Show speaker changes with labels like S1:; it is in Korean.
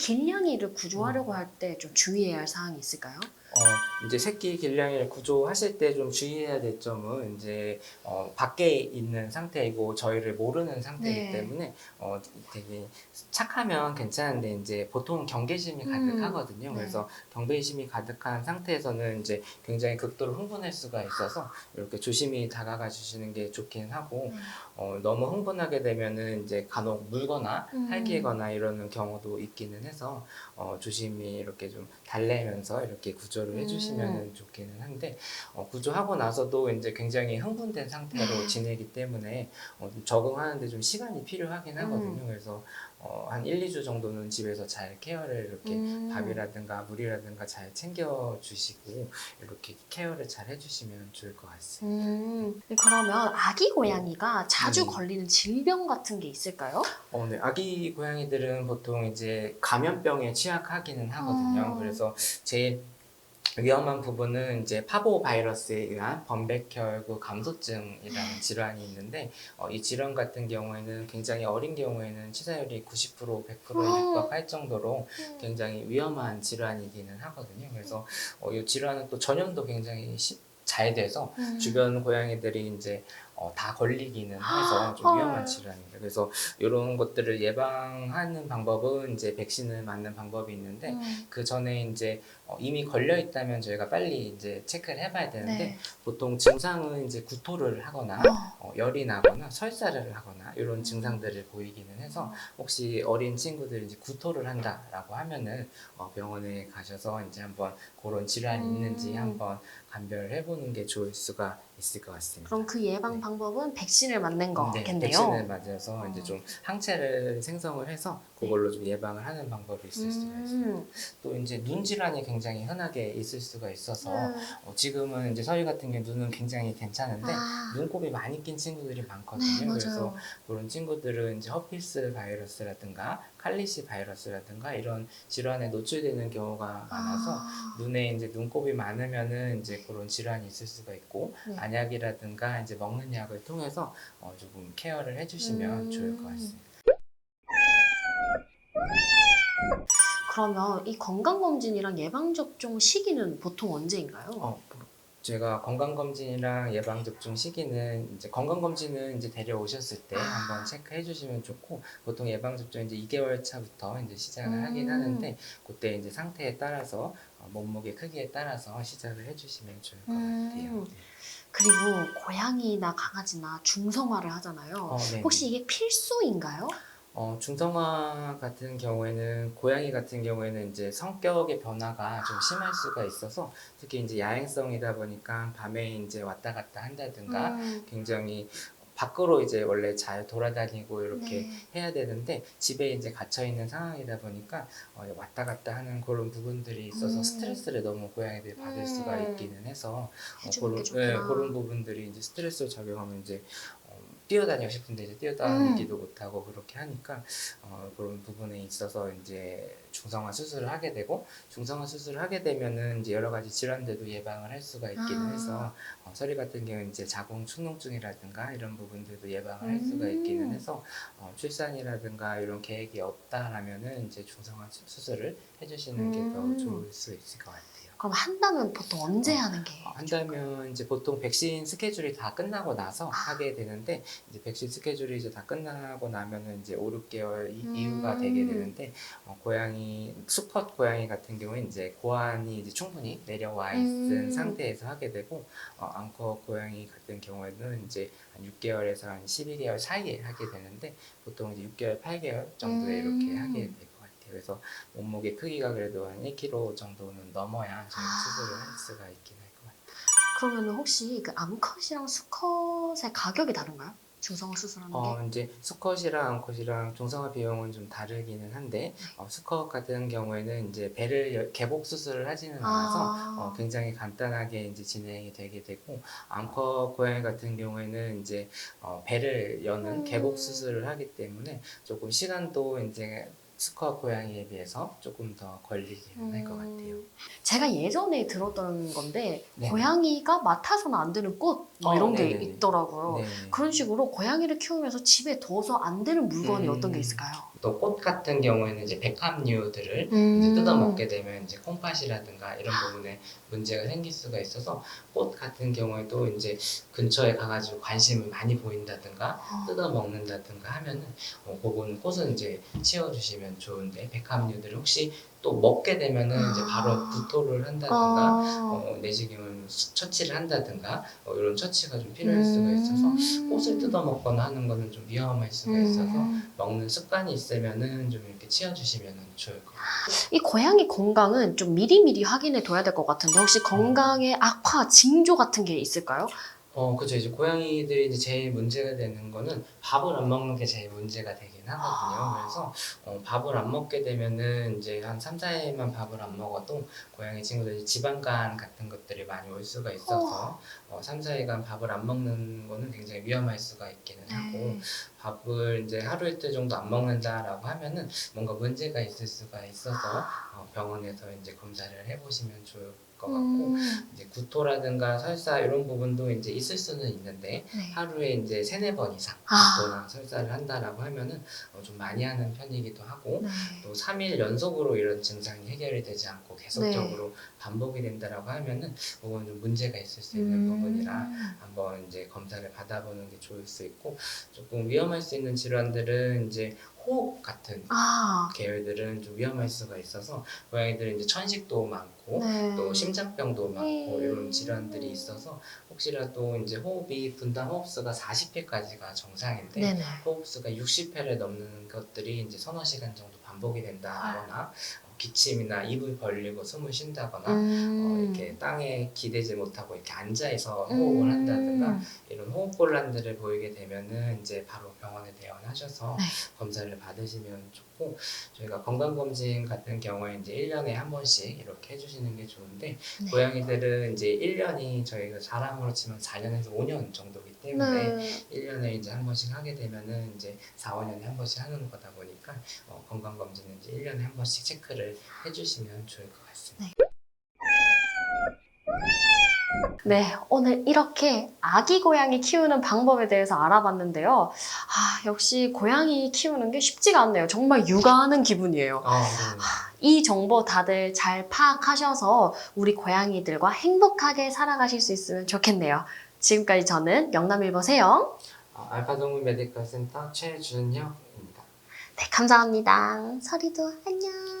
S1: 길냥이를 구조하려고 할 때 좀 주의해야 할 사항이 있을까요?
S2: 어, 이제 새끼 길냥이를 구조하실 때 좀 주의해야 될 점은 이제 어, 밖에 있는 상태이고 저희를 모르는 상태이기
S1: 네.
S2: 때문에 어, 되게 착하면 괜찮은데 이제 보통 경계심이
S1: 음.
S2: 가득하거든요.
S1: 네.
S2: 그래서 경계심이 가득한 상태에서는 이제 굉장히 극도로 흥분할 수가 있어서 이렇게 조심히 다가가 주시는 게 좋긴 하고
S1: 네.
S2: 어, 너무 흥분하게 되면은 이제 간혹 물거나
S1: 음.
S2: 할기거나 이러는 경우도 있기는 해서 어, 조심히 이렇게 좀 달래면서 이렇게 구조를
S1: 음.
S2: 해주시면 좋기는 한데 어, 구조하고 나서도 이제 굉장히 흥분된 상태로
S1: 네.
S2: 지내기 때문에 어, 좀 적응하는데 좀 시간이 필요하긴
S1: 음.
S2: 하거든요. 그래서 어, 한 1, 2주 정도는 집에서 잘 케어를 이렇게
S1: 음.
S2: 밥이라든가 물이라든가 잘 챙겨 주시고 이렇게 케어를 잘 해주시면 좋을 것 같습니다.
S1: 음, 그러면 아기 고양이가 자주
S2: 음.
S1: 걸리는 질병 같은 게 있을까요?
S2: 어, 네. 아기 고양이들은 보통 이제 감염병에 취약하기는 하거든요.
S1: 아.
S2: 그래서 제일 위험한 부분은 이제 파보 바이러스에 의한 범백혈구 감소증이라는 질환이 있는데 어, 이 질환 같은 경우에는 굉장히 어린 경우에는 치사율이 90% 100%에
S1: 아.
S2: 육박할 정도로 굉장히 위험한 질환이기는 하거든요. 그래서 어, 이 질환은 또 전염도 굉장히 시- 잘 돼서
S1: 음.
S2: 주변 고양이들이 이제 어, 다 걸리기는 해서 좀
S1: 헐.
S2: 위험한 질환입니다. 그래서 이런 것들을 예방하는 방법은 이제 백신을 맞는 방법이 있는데
S1: 음.
S2: 그 전에 이제 어, 이미 걸려 있다면 저희가 빨리 이제 체크를 해봐야 되는데
S1: 네.
S2: 보통 증상은 이제 구토를 하거나
S1: 어.
S2: 어, 열이 나거나 설사를 하거나 이런 증상들을 보이기는 해서 혹시 어린 친구들이 이제 구토를 한다라고 하면은 어, 병원에 가셔서 이제 한번 그런 질환이
S1: 음.
S2: 있는지 한번 감별을 해보는 게 좋을 수가 있을 것 같습니다.
S1: 그럼 그 예방
S2: 네.
S1: 방법은 백신을 맞는
S2: 네,
S1: 거겠네요.
S2: 백신을 맞아서 이제
S1: 어.
S2: 좀 항체를 생성을 해서 그걸로 좀 예방을 하는 방법이 있을 수가 있습니다.
S1: 음.
S2: 또 이제 눈 질환이 굉장히 흔하게 있을 수가 있어서
S1: 음.
S2: 어, 지금은 이제 서희 같은 경우 눈은 굉장히 괜찮은데
S1: 아.
S2: 눈곱이 많이 낀 친구들이
S1: 네,
S2: 많거든요.
S1: 맞아요.
S2: 그래서 그런 친구들은 이제 허피스 바이러스라든가 칼리시 바이러스라든가 이런 질환에 노출되는 경우가 많아서
S1: 아.
S2: 눈에 이제 눈곱이 많으면은 이제 그런 질환이 있을 수가 있고
S1: 네.
S2: 안약이라든가 이제 먹는 약을 통해서 어, 조금 케어를 해주시면
S1: 음.
S2: 좋을 것 같습니다.
S1: 그러면 이 건강검진이랑 예방접종 시기는 보통 언제인가요?
S2: 어, 제가 건강검진이랑 예방접종 시기는 이제 건강검진은 이제 데려오셨을 때
S1: 아.
S2: 한번 체크해 주시면 좋고 보통 예방접종 이제 2개월 차부터 이제 시작을
S1: 음.
S2: 하긴 하는데 그때 이제 상태에 따라서 어, 몸무게 크기에 따라서 시작을 해 주시면 좋을 것
S1: 음.
S2: 같아요.
S1: 그리고 고양이나 강아지나 중성화를 하잖아요.
S2: 어, 네.
S1: 혹시 이게 필수인가요?
S2: 어, 중성화 같은 경우에는 고양이 같은 경우에는 이제 성격의 변화가 좀 심할 수가 있어서 특히 이제 야행성이다 보니까 밤에 이제 왔다 갔다 한다든가
S1: 음.
S2: 굉장히 밖으로 이제 원래 잘 돌아다니고 이렇게
S1: 네.
S2: 해야 되는데 집에 이제 갇혀 있는 상황이다 보니까 어, 왔다 갔다 하는 그런 부분들이 있어서
S1: 음.
S2: 스트레스를 너무 고양이들이 받을 수가
S1: 음.
S2: 있기는 해서 어, 그런, 네. 그런 부분들이 이제 스트레스를 적용하면 이제 어, 뛰어다니고 싶은데 이제 뛰어다니기도
S1: 음.
S2: 못하고 그렇게 하니까 어, 그런 부분에 있어서 이제 중성화 수술을 하게 되고 중성화 수술을 하게 되면은 이제 여러 가지 질환들도 예방을 할 수가 있기는
S1: 아.
S2: 해서 어, 서리 같은 경우는 이제 자궁 축농증이라든가 이런 부분들도 예방을 할 수가
S1: 음.
S2: 있기는 해서 어, 출산이라든가 이런 계획이 없다라면은 이제 중성화 수- 수술을 해주시는 게더
S1: 음.
S2: 좋을 수 있을 것 같아요.
S1: 그럼 한다면 보통 언제
S2: 어,
S1: 하는 게?
S2: 어, 한다면 이제 보통 백신 스케줄이 다 끝나고 나서 하게 되는데 이제 백신 스케줄이 이제 다 끝나고 나면은 이제 5, 6개월 이,
S1: 음.
S2: 이후가 되게 되는데 어, 고양이 수컷 고양이 같은 경우는 이제 고환이 이제 충분히 내려와 있은
S1: 음.
S2: 상태에서 하게 되고 어, 암컷 고양이 같은 경우에는 이제 한 6개월에서 한 12개월 사이에 하게 되는데 보통 이제 6개월, 8개월 정도에
S1: 음.
S2: 이렇게 하게 될것 같아요. 그래서 몸무게 크기가 그래도 한 1kg 정도는 넘어야 저희
S1: 아.
S2: 수술을 할 수가 있긴 할 것 같아요.
S1: 그러면 혹시 그 암컷이랑 수컷의 가격이 다른가요? 중성화 수술하는 게?
S2: 어, 이제 수컷이랑 암컷이랑 중성화 비용은 좀 다르기는 한데 어, 수컷 같은 경우에는 이제 배를 열- 개복 수술을 하지는 않아서
S1: 아.
S2: 어, 굉장히 간단하게 이제 진행이 되게 되고 암컷 고양이 같은 경우에는 이제 어, 배를 여는
S1: 음.
S2: 개복 수술을 하기 때문에 조금 시간도 이제 수컷 고양이에 비해서 조금 더 걸리기는 할것 같아요.
S1: 음, 제가 예전에 들었던 건데
S2: 네.
S1: 고양이가 맡아서는 안 되는 꽃 뭐
S2: 어,
S1: 이런 게
S2: 네네네.
S1: 있더라고요.
S2: 네.
S1: 그런 식으로 고양이를 키우면서 집에 둬서 안 되는 물건이
S2: 음.
S1: 어떤 게 있을까요?
S2: 또 꽃 같은 경우에는 이제 백합류들을
S1: 음.
S2: 이제 뜯어먹게 되면 이제 콩팥이라든가 이런 부분에 문제가 생길 수가 있어서 꽃 같은 경우에도 이제 근처에 가가지고 관심을 많이 보인다든가
S1: 어.
S2: 뜯어먹는다든가 하면은 어, 그거는 꽃은 이제 치워주시면 좋은데 백합류들을 혹시 또 먹게 되면은 이제 바로
S1: 아.
S2: 구토를 한다든가
S1: 어.
S2: 어, 내시경을 처치를 한다든가 어, 이런 처치가 좀 필요할 수가 있어서 꽃을 뜯어 먹거나 하는 거는 좀 위험할 수가 있어서
S1: 음.
S2: 먹는 습관이 있으면은 좀 이렇게 치워주시면 좋을 것 같아요.
S1: 이 고양이 건강은 좀 미리미리 확인해 둬야 될 것 같은데 혹시 건강에 악화 징조 같은 게 있을까요?
S2: 어, 그죠. 이제 고양이들이 이제 제일 문제가 되는 거는 밥을 안 먹는 게 제일 문제가 되긴 하거든요. 그래서 어, 밥을 안 먹게 되면은 이제 한 3, 4일만 밥을 안 먹어도 고양이 친구들이 지방간 같은 것들이 많이 올 수가 있어서 어, 3, 4일간 밥을 안 먹는 거는 굉장히 위험할 수가 있기는 하고
S1: 네.
S2: 밥을 이제 하루 이틀 정도 안 먹는다라고 하면은 뭔가 문제가 있을 수가 있어서 어, 병원에서 이제 검사를 해보시면 좋을 것 같고
S1: 음.
S2: 이제 구토라든가 설사 이런 부분도 이제 있을 수는 있는데
S1: 네.
S2: 하루에 이제 세네 번 이상
S1: 아.
S2: 구토나 설사를 한다라고 하면은 어, 좀 많이 하는 편이기도 하고
S1: 네.
S2: 또 3일 연속으로 이런 증상이 해결이 되지 않고
S1: 네.
S2: 계속적으로 반복이 된다라고 하면은 그건 좀 문제가 있을 수 있는
S1: 음.
S2: 부분이라 한번 이제 검사를 받아보는 게 좋을 수 있고 조금 위험할 수 있는 질환들은 이제 호흡 같은
S1: 아.
S2: 계열들은 좀 위험할 수가 있어서 고양이들은 이제 천식도 많고
S1: 네.
S2: 또 심장병도 많고
S1: 음.
S2: 이런 질환들이 있어서 혹시라도 이제 호흡이 분당 호흡수가 40회까지가 정상인데
S1: 네네.
S2: 호흡수가 60회를 넘는 것들이 이제 서너 시간 정도 반복이 된다거나 어, 기침이나 입을 벌리고 숨을 쉰다거나
S1: 음.
S2: 어, 이렇게 땅에 기대지 못하고 이렇게 앉아서 호흡을 한다든가
S1: 음.
S2: 이런 호흡곤란들을 보이게 되면은 이제 바로 병원에 대원하셔서
S1: 네.
S2: 검사를 받으시면 좋 고 저희가 건강검진 같은 경우에 이제 1년에 한 번씩 이렇게 해주시는 게 좋은데
S1: 네.
S2: 고양이들은 이제 1년이 저희가 자랑으로 치면 4년에서 5년 정도기 때문에
S1: 네.
S2: 1년에 이제 한 번씩 하게 되면은 이제 4, 5년에 한 번씩 하는 거다 보니까 어, 건강검진은 이제 1년에 한 번씩 체크를 해주시면 좋을 것 같습니다.
S1: 네, 오늘 이렇게 아기 고양이 키우는 방법에 대해서 알아봤는데요. 아, 역시 고양이 키우는 게 쉽지가 않네요. 정말 육아하는 기분이에요.
S2: 어, 네.
S1: 이 정보 다들 잘 파악하셔서 우리 고양이들과 행복하게 살아가실 수 있으면 좋겠네요. 지금까지 저는 영남일보 세영.
S2: 어, 알파동물 메디컬 센터 최준혁입니다.
S1: 네, 감사합니다. 서리도 안녕.